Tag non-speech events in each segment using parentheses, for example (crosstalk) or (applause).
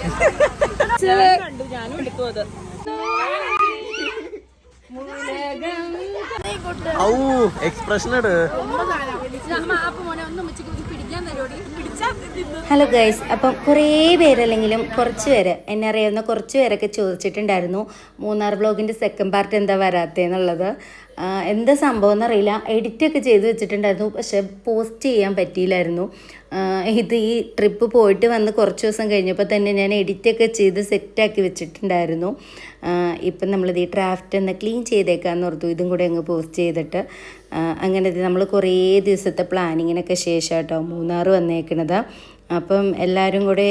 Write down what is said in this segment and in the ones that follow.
(laughs) ഔ എക്സ്പ്രഷൻ ഇട്. Hello guys അപ്പം കുറേ പേരല്ലെങ്കിലും കുറച്ച് പേര് എന്നെ അറിയാവുന്ന കുറച്ച് പേരൊക്കെ ചോദിച്ചിട്ടുണ്ടായിരുന്നു. മൂന്നാർ ബ്ലോഗിന്റെ സെക്കൻഡ് പാർട്ട് എന്താ വരാത്തതെന്നുള്ളത് ആ, എന്താ സംഭവം എന്നറിയില്ല. എഡിറ്റൊക്കെ ചെയ്ത് വെച്ചിട്ടുണ്ടായിരുന്നു. പക്ഷെ പോസ്റ്റ് ചെയ്യാൻ പറ്റിയില്ലായിരുന്നു. ഇത് ഈ ട്രിപ്പ് പോയിട്ട് വന്ന് കുറച്ച് ദിവസം കഴിഞ്ഞപ്പോൾ തന്നെ ഞാൻ എഡിറ്റൊക്കെ ചെയ്ത് സെറ്റാക്കി വെച്ചിട്ടുണ്ടായിരുന്നു. ഇപ്പം നമ്മളിത് ഈ ഡ്രാഫ്റ്റ് ഒന്ന് ക്ലീൻ ചെയ്തേക്കാന്ന് ഓർത്തു. ഇതും കൂടെ അങ്ങ് പോസ്റ്റ് ചെയ്തിട്ട്. അങ്ങനെ നമ്മൾ കുറേ ദിവസത്തെ പ്ലാനിങ്ങിനൊക്കെ ശേഷം കേട്ടോ മൂന്നാർ വന്നേക്കണത്. അപ്പം എല്ലാവരും കൂടെ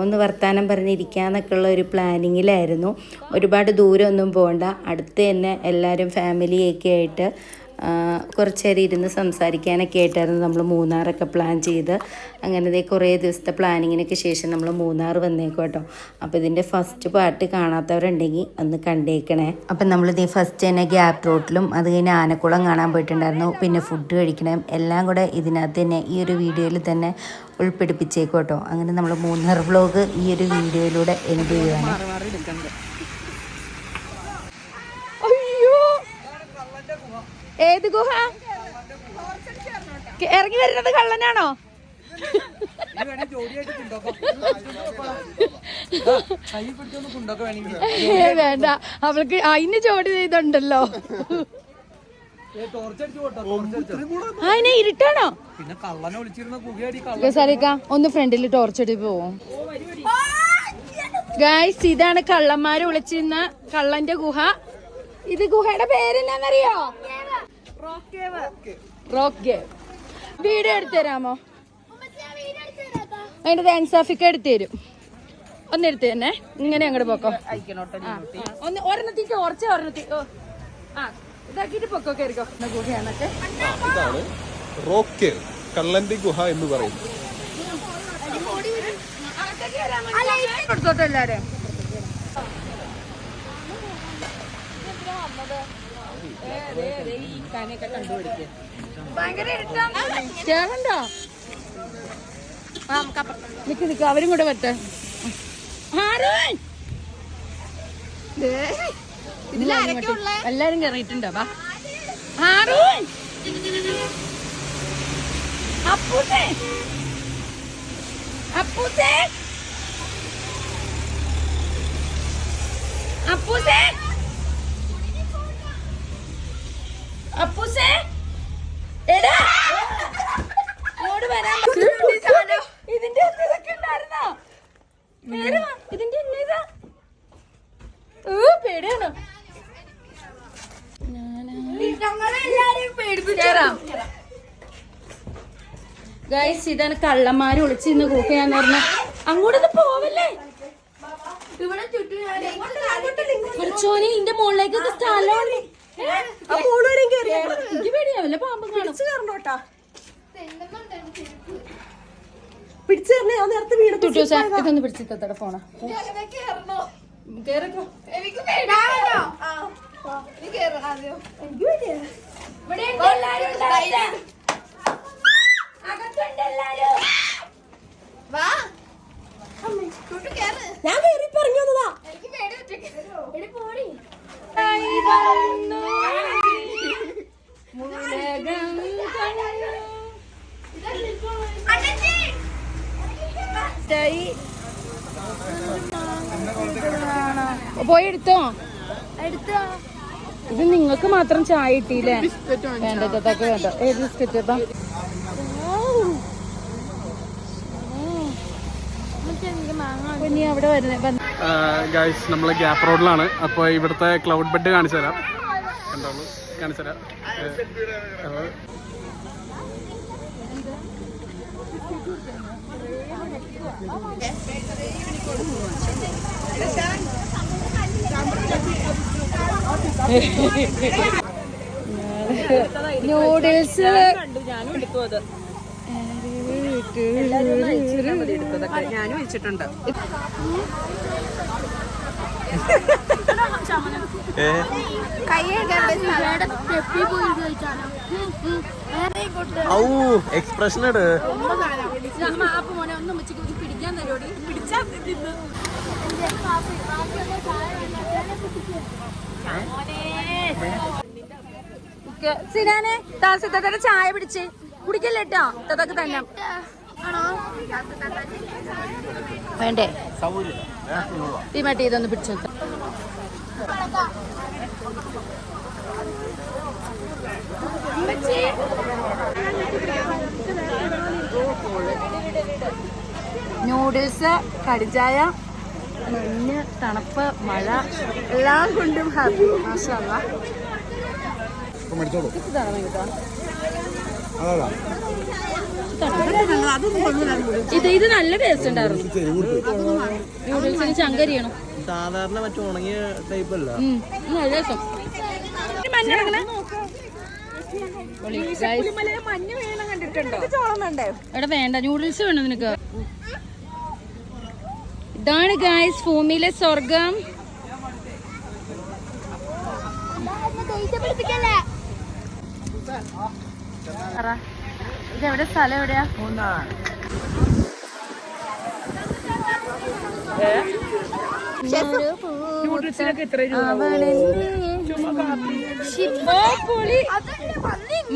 ഒന്ന് വർത്തമാനം പറഞ്ഞിരിക്കാന്നൊക്കെ ഉള്ള ഒരു പ്ലാനിങ്ങിലായിരുന്നു. ഒരുപാട് ദൂരമൊന്നും പോകണ്ട അടുത്ത് തന്നെ എല്ലാവരും ഫാമിലിയൊക്കെ ആയിട്ട് കുറച്ച് നേരം ഇരുന്ന് സംസാരിക്കാനൊക്കെ ആയിട്ടായിരുന്നു നമ്മൾ മൂന്നാറൊക്കെ പ്ലാൻ ചെയ്ത്. അങ്ങനെ കുറേ ദിവസത്തെ പ്ലാനിങ്ങിനൊക്കെ ശേഷം നമ്മൾ മൂന്നാർ വന്നേക്കും കേട്ടോ. അപ്പോൾ ഇതിന്റെ ഫസ്റ്റ് പാർട്ട് കാണാത്തവരുണ്ടെങ്കിൽ ഒന്ന് കണ്ടേക്കണേ. അപ്പം നമ്മൾ ഇതേ ഫസ്റ്റ് തന്നെ ഗ്യാപ് റോട്ടിലും അത് കഴിഞ്ഞ് ആനക്കുളം കാണാൻ പോയിട്ടുണ്ടായിരുന്നു. പിന്നെ ഫുഡ് കഴിക്കണം. എല്ലാം കൂടെ ഇതിനകത്ത് തന്നെ ഈ ഒരു വീഡിയോയിൽ തന്നെ ഉൾപ്പെടുപ്പിച്ചേക്കും കേട്ടോ. അങ്ങനെ നമ്മൾ മൂന്നാർ വ്ലോഗ് ഈ ഒരു വീഡിയോയിലൂടെ എൻഡ് ചെയ്യുവാണ്. ഏത് ഗുഹ? ഇറങ്ങി വരുന്നത് കള്ളനാണോ? ഏ, വേണ്ട. അവൾക്ക് അതിന് ജോഡി ചെയ്തുണ്ടല്ലോ. അതിനെ ഇരുട്ടാണോ? സാരിക്ക ഒന്ന് ഫ്രണ്ടിൽ ടോർച്ച് അടി പോവും. ഗായ്സ് ഇതാണ് കള്ളന്മാര് വിളിച്ചിരുന്ന കള്ളന്റെ ഗുഹ. ഇത് ഗുഹയുടെ പേരെന്നാന്നറിയോ? വീഡിയോ എടുത്തു തരാമോ? അതിന്റെ ആൻസാഫിക്ക എടുത്തു തരും. ഒന്ന് എടുത്തു തന്നെ. ഇങ്ങനെ അങ്ങോട്ട് പോക്കോ. ആ, ഒന്ന് ഒരെണ്ണത്തിൽ ടോർച്ച് ഒരെണ്ണത്തിൽ ആ ഇതാക്കിട്ട് പൊക്കോ കയറിക്കോ ഗുഹയാണൊക്കെ ഇതാണ് റോക്ക് കള്ളന്റെ ഗുഹ എന്ന് പറയുന്നത്. എല്ലാരും ചേണ്ടോ നിക്ക് നിക്ക് അവരും കൂടെ വരട്ടെ. എല്ലാരും കയറിയിട്ടുണ്ടോ വാ. അപ്പൂസേ അപ്പൂസേ! അപ്പൂസേ! അപ്പൂസേ എടാ ഇങ്ങോട്ട് വരാൻ പറ്റുമോ? ഇതിന്റെ ഉള്ളിൽ ഇതൊക്കെ ഉണ്ടായിരുന്നോ കേറി വാ. ഇതിന്റെ ഉള്ളിൽ ഇതാ. ഏ, പേടിയാണോ കേറാം ഗൈസ് ഇതാണ് കള്ളന്മാര് കൂക്ക് ഞാൻ പറഞ്ഞ. അങ്ങോട്ടൊന്ന് പോവല്ലേ? കുറച്ചോനെ ഇന്റെ മുകളിലേക്കൊക്കെ എനിക്ക് പേടിയാവില്ല പാമ്പ് കാണും. പിടിച്ചു തരണേ ആ നേരത്തെ വീട് ഇതൊന്ന് പിടിച്ച് തത്തടെ ഫോണാ ഇവിടെ ഉണ്ട് എല്ലാരും ഉണ്ടാവില്ല. അകത്തുണ്ട് എല്ലാരും. ഞാൻ കയറി പറഞ്ഞു വന്നതാ. പോയി എടുത്തോ? എടുത്തോ. ഇത് നിങ്ങൾക്ക് മാത്രം ചായ കിട്ടിയില്ലേ? വേണ്ടതൊക്കെ വേണ്ട ഏത് ബിസ്ക്കറ്റ്? ഗായ്സ് നമ്മൾ ഗ്യാപ്പ് റോഡിലാണ് അപ്പോൾ ഇവിടുത്തെ ക്ലൗഡ് ബെഡ് കാണിച്ചു തരാം. കണ്ടോളൂ? കാണിച്ചു തരാം. നൂഡിൽസ് ഞാനും എടുക്കും അത്. ഞാനും ഏ? ഔ എക്സ്പ്രഷൻ ഇട്. സിനാനെ താസിത്തയുടെ ചായ പിടിച്ച്. കുടിക്കല്ലേ കേട്ടോ തതൊക്കെ തന്നെ വേണ്ടേ? തീമാട്ടി ഇതൊന്ന് പിടിച്ചു നൂഡിൽസ് കടിച്ചായ മഞ്ഞ് തണുപ്പ് മഴ എല്ലാം കൊണ്ടും ഹാപ്പി. മാഷല്ല ഇത് ഇത് നല്ല ടേസ്റ്റ് ഉണ്ടായിരുന്നു. നൂഡിൽസിന് ചങ്കരിയണം. സാധാരണ മറ്റേ ഉണങ്ങിയ ടൈപ്പ് അല്ല. നല്ല രസം. എടാ വേണ്ട. നൂഡിൽസ് വേണം നിനക്ക്. ഇതാണ് ഗായ്സ് ഭൂമിയിലെ സ്വർഗം. പറ, ഇതെവിടെ? സ്ഥലം എവിടെയാ? മൂന്നാർ.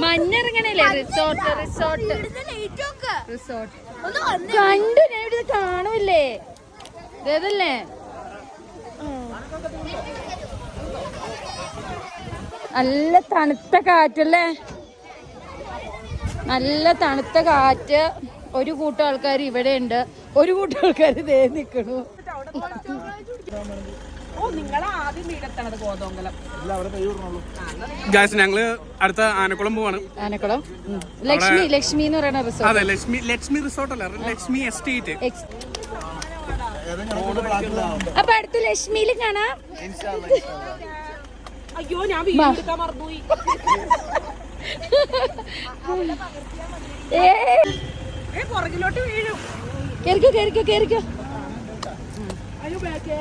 മഞ്ഞിറങ്ങണല്ലേ റിസോർട്ട് റിസോർട്ട് റിസോർട്ട് കണ്ടു ഞാൻ ഇവിടെ കാണൂല്ലേ? ഇതല്ലേ? നല്ല തണുത്ത കാറ്റല്ലേ? നല്ല തണുത്ത കാറ്റ് ഒരു കൂട്ടം ആൾക്കാർ ഇവിടെ ഉണ്ട് ഒരു കൂട്ടം ആൾക്കാർ ദേ ഗായ്സ് ഞങ്ങൾ അടുത്ത ആനക്കുളം പോവാണ്. ആനക്കുളം. ലക്ഷ്മി ലക്ഷ്മി എന്ന് പറയുന്ന റിസോർട്ട് അതെ ലക്ഷ്മി ലക്ഷ്മി റിസോർട്ട് അല്ല ലക്ഷ്മി എസ്റ്റേറ്റ് അപ്പൊ അടുത്ത ലക്ഷ്മിയിൽ കാണാം. അയ്യോ ഞാൻ എടുക്കാൻ മറന്നുപോയി. പുറകിലോട്ട് വീഴും. കേറിക്കോ കേറിക്കോ കേറിക്കോ. അയ്യോ ബാക്കേ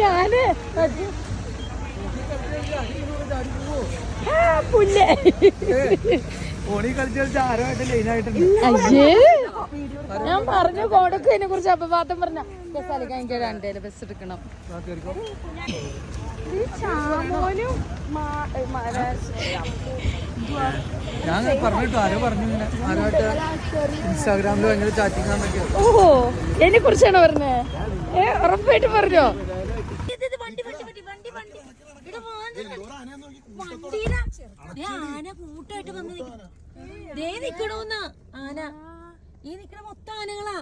ഞാൻ പുല്ലേ ഓണി കളിച്ച് കളിച്ച് ആയിട്ട് ലൈനായിട്ടുണ്ട് അയ്യേ. ഞാൻ പറഞ്ഞു കൊടുക്കതിനെ കുറിച്ച് അപവാദം പറഞ്ഞ സ്ഥലം എനിക്ക് രണ്ടേൽ ബസ് എടുക്കണം ഞാൻ പറഞ്ഞിട്ട് ആരോ പറഞ്ഞു ഇൻസ്റ്റാഗ്രാമിൽ ഭയങ്കര ചാറ്റിംഗ് ഓഹോ ഓ എന്നെ കുറിച്ചാണ് പറഞ്ഞത് ഏ ഉറപ്പായിട്ട് പറഞ്ഞോ ആന കൂട്ടായിട്ട് വന്ന് നിക്ക- ദേ നിക്കണോന്ന് ആന ഈ നിക്കണ മൊത്തം ആനകളാ.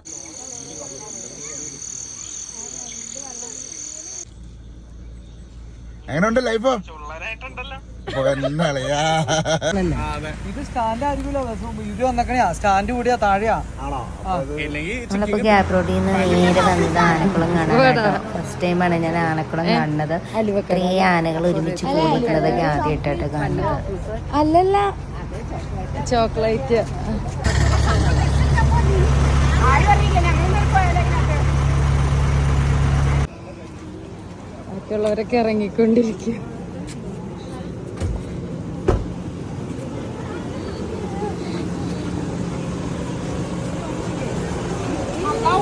എങ്ങനെയുണ്ട് ലൈഫ് റോഡിൽ നിന്ന് നേരെ വന്നത് ആനക്കുളം കാണാൻ ഫസ്റ്റ് ടൈമാണ് ഞാൻ ആനക്കുളം കാണുന്നത്. ഇത്രയും ആനകൾ ഒരുമിച്ച് കൂടിക്കുന്നതൊക്കെ ആദ്യമായിട്ടാണ് കാണുന്നത്. അല്ലല്ല. ചോക്ലേറ്റ്. ബാക്കിയുള്ളവരൊക്കെ ഇറങ്ങിക്കൊണ്ടിരിക്കും.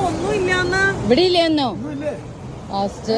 ഒന്നുമില്ലാന്ന്. ഇവിടെ ഇല്ലെന്നോ ലാസ്റ്റ്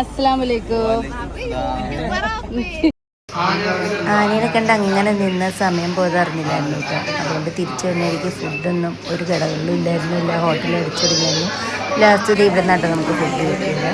അസ്സലാമു അലൈക്കും ആനയെ കണ്ട് അങ്ങനെ നിന്ന സമയം പോയത് അറിഞ്ഞില്ലായിരുന്നു കേട്ടോ. അതുകൊണ്ട് തിരിച്ചു വന്നായിരിക്കും ഫുഡൊന്നും ഒരു കടകളിലും ഇല്ലായിരുന്നു. ഇല്ല ഹോട്ടലിൽ അടിച്ചൊടുങ്ങായിരുന്നു ലാസ്റ്റ് ഇവിടെ നിന്നാട്ടോ നമുക്ക് ഫുഡ് കിട്ടിയത്